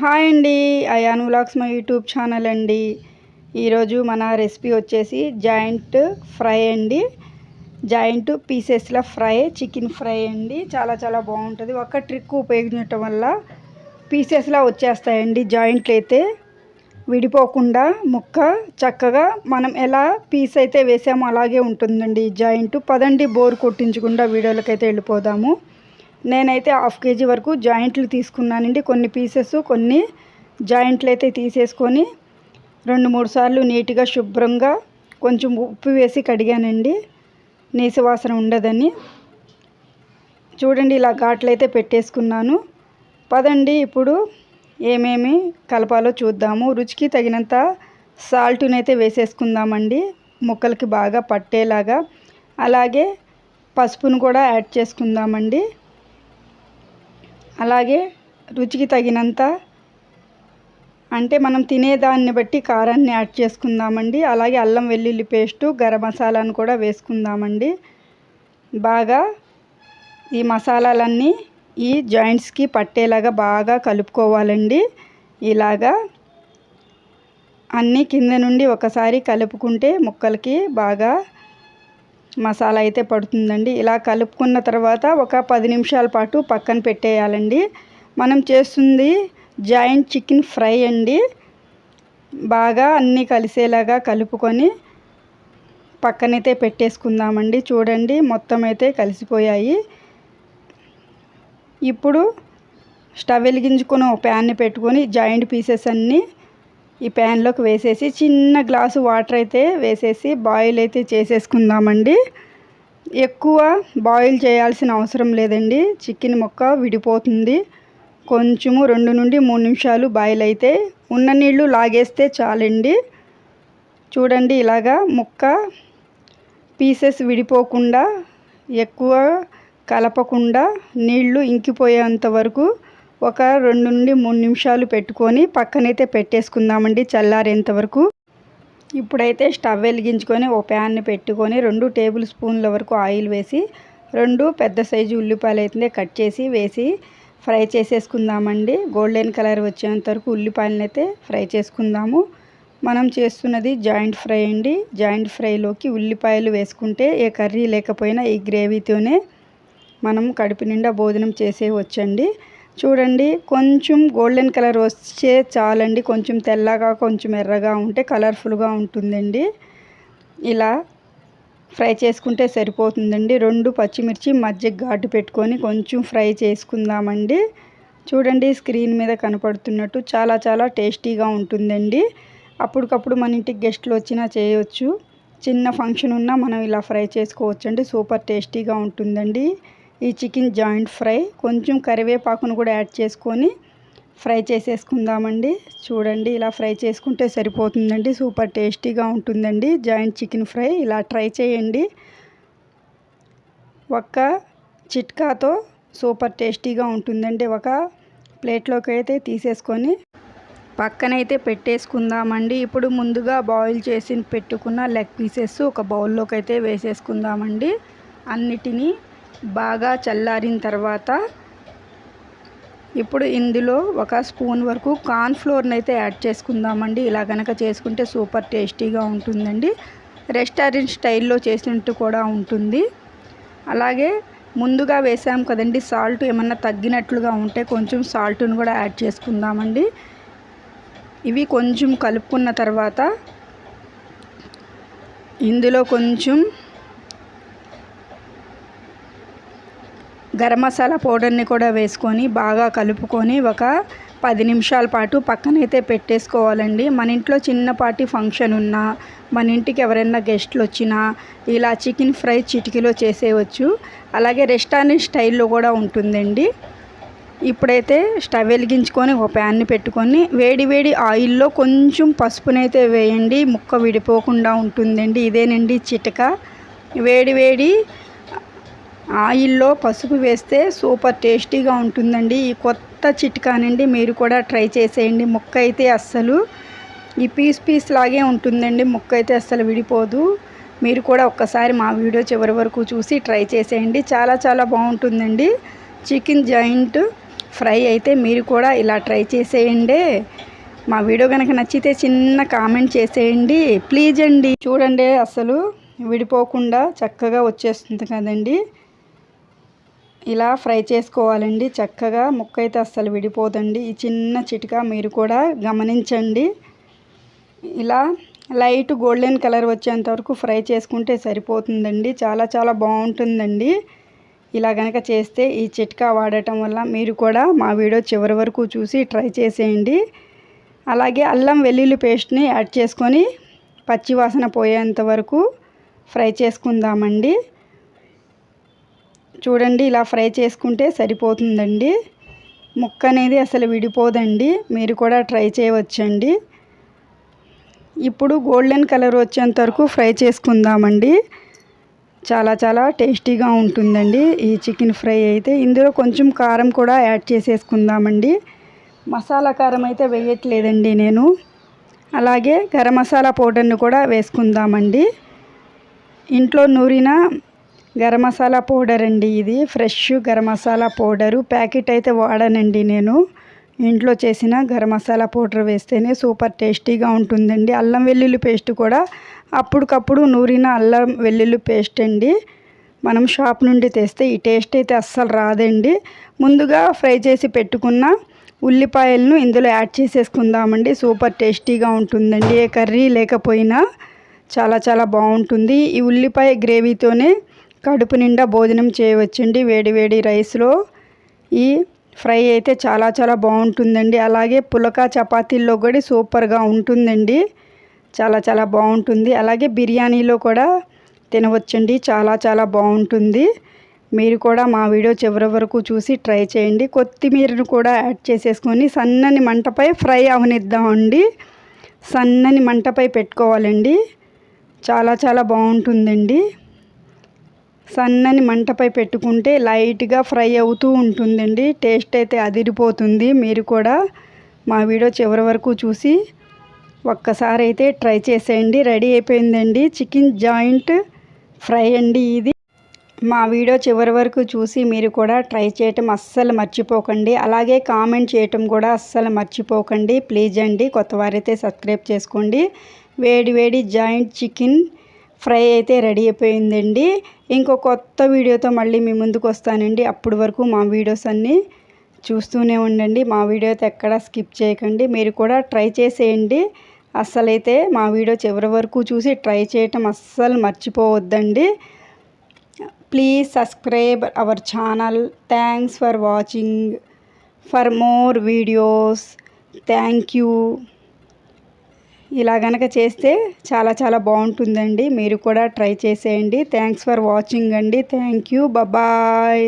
Hi అండి. Ion vlogs మా YouTube channel అండి. ఈరోజు మన రెసిపీ వచ్చేసి జాయింట్ ఫ్రై అండి. జాయింట్ పీసెస్ల ఫ్రై చికెన్ ఫ్రై అండి. చాలా చాలా బాగుంటుంది. ఒక ట్రిక్ ఉపయోగించటం వల్ల పీసెస్లా వచ్చేస్తాయండి జాయింట్లు అయితే విడిపోకుండా ముక్క చక్కగా మనం ఎలా పీస్ అయితే వేసామో అలాగే ఉంటుందండి జాయింట్. పదండి బోర్ కొట్టించకుండా వీడియోలకైతే వెళ్ళిపోదాము. నేనైతే హాఫ్ కేజీ వరకు జాయింట్లు తీసుకున్నానండి. కొన్ని పీసెస్ కొన్ని జాయింట్లు అయితే తీసేసుకొని రెండు మూడు సార్లు నీట్గా శుభ్రంగా కొంచెం ఉప్పు వేసి కడిగానండి. నీసువాసన ఉండదని. చూడండి ఇలా ఘాట్లయితే పెట్టేసుకున్నాను. పదండి ఇప్పుడు ఏమేమి కలపాలో చూద్దాము. రుచికి తగినంత సాల్ట్నైతే వేసేసుకుందామండి. ముక్కలకి బాగా పట్టేలాగా. అలాగే పసుపును కూడా యాడ్ చేసుకుందామండి. అలాగే రుచికి తగినంత అంటే మనం తినేదాన్ని బట్టి కారాన్ని యాడ్ చేసుకుందామండి. అలాగే అల్లం వెల్లుల్లి పేస్టు గరం మసాలాను కూడా వేసుకుందామండి. బాగా ఈ మసాలాలన్నీ ఈ జాయింట్స్కి పట్టేలాగా బాగా కలుపుకోవాలండి. ఇలాగా అన్నీ కింద నుండి ఒకసారి కలుపుకుంటే ముక్కలకి బాగా మసాలా అయితే పడుతుందండి. ఇలా కలుపుకున్న తర్వాత ఒక పది నిమిషాల పాటు పక్కన పెట్టేయాలండి. మనం చేస్తుంది జాయింట్ చికెన్ ఫ్రై అండి. బాగా అన్నీ కలిసేలాగా కలుపుకొని పక్కనైతే పెట్టేసుకుందామండి. చూడండి మొత్తం అయితే కలిసిపోయాయి. ఇప్పుడు స్టవ్ వెలిగించుకొని ఒక ప్యాన్ని పెట్టుకొని జాయింట్ పీసెస్ అన్నీ ఈ ప్యాన్లోకి వేసేసి చిన్న గ్లాసు వాటర్ అయితే వేసేసి బాయిల్ అయితే చేసేసుకుందామండి. ఎక్కువ బాయిల్ చేయాల్సిన అవసరం లేదండి. చికెన్ ముక్క విడిపోతుంది. కొంచెము రెండు నుండి మూడు నిమిషాలు బాయిల్ అయితే ఉన్న నీళ్ళు లాగేస్తే చాలండి. చూడండి ఇలాగా ముక్క పీసెస్ విడిపోకుండా ఎక్కువ కలపకుండా నీళ్ళు ఇంకిపోయేంత వరకు ఒక రెండు నుండి మూడు నిమిషాలు పెట్టుకొని పక్కనైతే పెట్టేసుకుందామండి చల్లారేంత వరకు. ఇప్పుడైతే స్టవ్ వెలిగించుకొని ఒక ప్యాన్ని పెట్టుకొని రెండు టేబుల్ స్పూన్ల వరకు ఆయిల్ వేసి రెండు పెద్ద సైజు ఉల్లిపాయలు అయితే కట్ చేసి వేసి ఫ్రై చేసేసుకుందామండి. గోల్డెన్ కలర్ వచ్చేంత వరకు ఉల్లిపాయలను అయితే ఫ్రై చేసుకుందాము. మనం చేస్తున్నది జాయింట్ ఫ్రై అండి. జాయింట్ ఫ్రైలోకి ఉల్లిపాయలు వేసుకుంటే ఏ కర్రీ లేకపోయినా ఈ గ్రేవీతోనే మనం కడుపు నిండా భోజనం చేసేవచ్చండి చూడండి కొంచెం గోల్డెన్ కలర్ వస్తే చాలండి. కొంచెం తెల్లగా కొంచెం ఎర్రగా ఉంటే కలర్ఫుల్గా ఉంటుందండి. ఇలా ఫ్రై చేసుకుంటే సరిపోతుందండి. రెండు పచ్చిమిర్చి మధ్య ఘాటు పెట్టుకొని కొంచెం ఫ్రై చేసుకుందామండి. చూడండి స్క్రీన్ మీద కనపడుతున్నట్టు చాలా చాలా టేస్టీగా ఉంటుందండి. అప్పటికప్పుడు మన ఇంటికి గెస్ట్లు వచ్చినా చేయవచ్చు చిన్న ఫంక్షన్ ఉన్నా మనం ఇలా ఫ్రై చేసుకోవచ్చండి. సూపర్ టేస్టీగా ఉంటుందండి. ఈ చికెన్ జాయింట్ ఫ్రై. కొంచెం కరివేపాకును కూడా యాడ్ చేసుకొని ఫ్రై చేసేసుకుందామండి. చూడండి ఇలా ఫ్రై చేసుకుంటే సరిపోతుందండి. సూపర్ టేస్టీగా ఉంటుందండి. జాయింట్ చికెన్ ఫ్రై ఇలా ట్రై చేయండి. ఒక్క చిట్కాతో సూపర్ టేస్టీగా ఉంటుందండి. ఒక ప్లేట్లోకి అయితే తీసేసుకొని పక్కనైతే పెట్టేసుకుందామండి. ఇప్పుడు ముందుగా బాయిల్ చేసి పెట్టుకున్న లెగ్ పీసెస్ ఒక బౌల్లోకి అయితే వేసేసుకుందామండి. అన్నిటినీ బాగా చల్లారిన తర్వాత ఇప్పుడు ఇందులో ఒక స్పూన్ వరకు కార్న్ ఫ్లోర్ని అయితే యాడ్ చేసుకుందామండి. ఇలా కనుక చేసుకుంటే సూపర్ టేస్టీగా ఉంటుందండి. రెస్టారెంట్ స్టైల్లో చేసినట్టు కూడా ఉంటుంది. అలాగే ముందుగా వేసాం కదండి సాల్ట్ ఏమన్నా తగ్గినట్లుగా ఉంటే కొంచెం సాల్ట్ను కూడా యాడ్ చేసుకుందామండి. ఇవి కొంచెం కలుపుకున్న తర్వాత ఇందులో కొంచెం గరం మసాలా పౌడర్ని కూడా వేసుకొని బాగా కలుపుకొని ఒక పది నిమిషాల పాటు పక్కనైతే పెట్టేసుకోవాలండి. మన ఇంట్లో చిన్నపాటి ఫంక్షన్ ఉన్నా మన ఇంటికి ఎవరైనా గెస్ట్లు వచ్చినా ఇలా చికెన్ ఫ్రై చిటికీలో చేసేయచ్చు. అలాగే రెస్టారెంట్ స్టైల్లో కూడా ఉంటుందండి. ఇప్పుడైతే స్టవ్ వెలిగించుకొని ఒక ప్యాన్ని పెట్టుకొని వేడి వేడి ఆయిల్లో కొంచెం పసుపునైతే వేయండి. ముక్క విడిపోకుండా ఉంటుందండి. ఇదేనండి చిటక. వేడి వేడి ఆయిల్లో పసుపు వేస్తే సూపర్ టేస్టీగా ఉంటుందండి. ఈ కొత్త చిట్కానండి మీరు కూడా ట్రై చేసేయండి. ముక్క అయితే అస్సలు ఈ పీస్ పీస్ లాగే ఉంటుందండి. ముక్క అయితే అస్సలు విడిపోదు. మీరు కూడా ఒక్కసారి మా వీడియో చివరి వరకు చూసి ట్రై చేసేయండి. చాలా చాలా బాగుంటుందండి. చికెన్ జాయింట్ ఫ్రై అయితే మీరు కూడా ఇలా ట్రై చేసేయండి. మా వీడియో కనుక నచ్చితే చిన్న కామెంట్ చేసేయండి. ప్లీజ్ అండి. చూడండి అసలు విడిపోకుండా చక్కగా వచ్చేస్తుంది కదండి. ఇలా ఫ్రై చేసుకోవాలండి. చక్కగా ముక్క అయితే అస్సలు విడిపోదండి. ఈ చిన్న చిటిక మీరు కూడా గమనించండి. ఇలా లైట్ గోల్డెన్ కలర్ వచ్చేంత వరకు ఫ్రై చేసుకుంటే సరిపోతుందండి. చాలా చాలా బాగుంటుందండి. ఇలా కనుక చేస్తే ఈ చిట్కా వాడటం వల్ల మీరు కూడా మా వీడియో చివరి వరకు చూసి ట్రై చేసేయండి. అలాగే అల్లం వెల్లుల్లి పేస్ట్ని యాడ్ చేసుకొని పచ్చివాసన పోయేంత వరకు ఫ్రై చేసుకుందామండి. చూడండి ఇలా ఫ్రై చేసుకుంటే సరిపోతుందండి. ముక్క అనేది అసలు విడిపోదండి. మీరు కూడా ట్రై చేయవచ్చండి. ఇప్పుడు గోల్డెన్ కలర్ వచ్చేంత వరకు ఫ్రై చేసుకుందామండి. చాలా చాలా టేస్టీగా ఉంటుందండి ఈ చికెన్ ఫ్రై అయితే. ఇందులో కొంచెం కారం కూడా యాడ్ చేసేసుకుందామండి. మసాలా కారం అయితే వేయట్లేదండి నేను. అలాగే గరం మసాలా పౌడర్ని కూడా వేసుకుందామండి. ఇంట్లో నూరిన గరం మసాలా పౌడర్ అండి ఇది. Fresh garam masala powder. Packet అయితే వాడనండి నేను. ఇంట్లో చేసిన గరం మసాలా పౌడర్ వేస్తేనే సూపర్ టేస్టీగా ఉంటుందండి. అల్లం వెల్లుల్లి పేస్ట్ కూడా అప్పటికప్పుడు నూరిన అల్లం వెల్లుల్లి పేస్ట్ అండి. మనం షాప్ నుండి తెస్తే ఈ టేస్ట్ అయితే అస్సలు రాదండి. ముందుగా ఫ్రై చేసి పెట్టుకున్న ఉల్లిపాయలను ఇందులో యాడ్ చేసేసుకుందామండి. సూపర్ టేస్టీగా ఉంటుందండి. ఏ కర్రీ లేకపోయినా చాలా చాలా బాగుంటుంది. ఈ ఉల్లిపాయ గ్రేవీతోనే కడుపు నిండా భోజనం చేయవచ్చండి. వేడి వేడి రైస్లో ఈ ఫ్రై అయితే చాలా చాలా బాగుంటుందండి. అలాగే పులక చపాతీల్లో కూడా సూపర్గా ఉంటుందండి. చాలా చాలా బాగుంటుంది. అలాగే బిర్యానీలో కూడా తినవచ్చండి. చాలా చాలా బాగుంటుంది. మీరు కూడా మా వీడియో చివరి వరకు చూసి ట్రై చేయండి. కొత్తిమీరను కూడా యాడ్ చేసేసుకొని సన్నని మంటపై ఫ్రై అవనిద్దామండి. సన్నని మంటపై పెట్టుకోవాలండి. చాలా చాలా బాగుంటుందండి. సన్నని మంటపై పెట్టుకుంటే లైట్గా ఫ్రై అవుతూ ఉంటుందండి. టేస్ట్ అయితే అదిరిపోతుంది. మీరు కూడా మా వీడియో చివరి వరకు చూసి ఒక్కసారి అయితే ట్రై చేసేయండి. రెడీ అయిపోయిందండి. చికెన్ జాయింట్ ఫ్రై అండి ఇది. మా వీడియో చివరి వరకు చూసి మీరు కూడా ట్రై చేయటం అస్సలు మర్చిపోకండి. అలాగే కామెంట్ చేయటం కూడా అస్సలు మర్చిపోకండి. ప్లీజ్ అండి కొత్తవారైతే సబ్స్క్రైబ్ చేసుకోండి. వేడి వేడి జాయింట్ చికెన్ ఫ్రై అయితే రెడీ అయిపోయిందండి. ఇంకో కొత్త వీడియోతో మళ్ళీ మీ ముందుకు వస్తానండి. అప్పటి వరకు మా వీడియోస్ అన్నీ చూస్తూనే ఉండండి. మా వీడియో అయితే ఎక్కడ స్కిప్ చేయకండి. మీరు కూడా ట్రై చేసేయండి. అస్సలైతే మా వీడియో చివరి వరకు చూసి ట్రై చేయటం అస్సలు మర్చిపోవద్దండి. Please subscribe our channel. Thanks for watching. For more videos. Thank you. ఇలా గనక చేస్తే చాలా చాలా బాగుంటుందండి. మీరు కూడా ట్రై చేసేయండి. థ్యాంక్స్ ఫర్ వాచింగ్ అండి. Thank you bye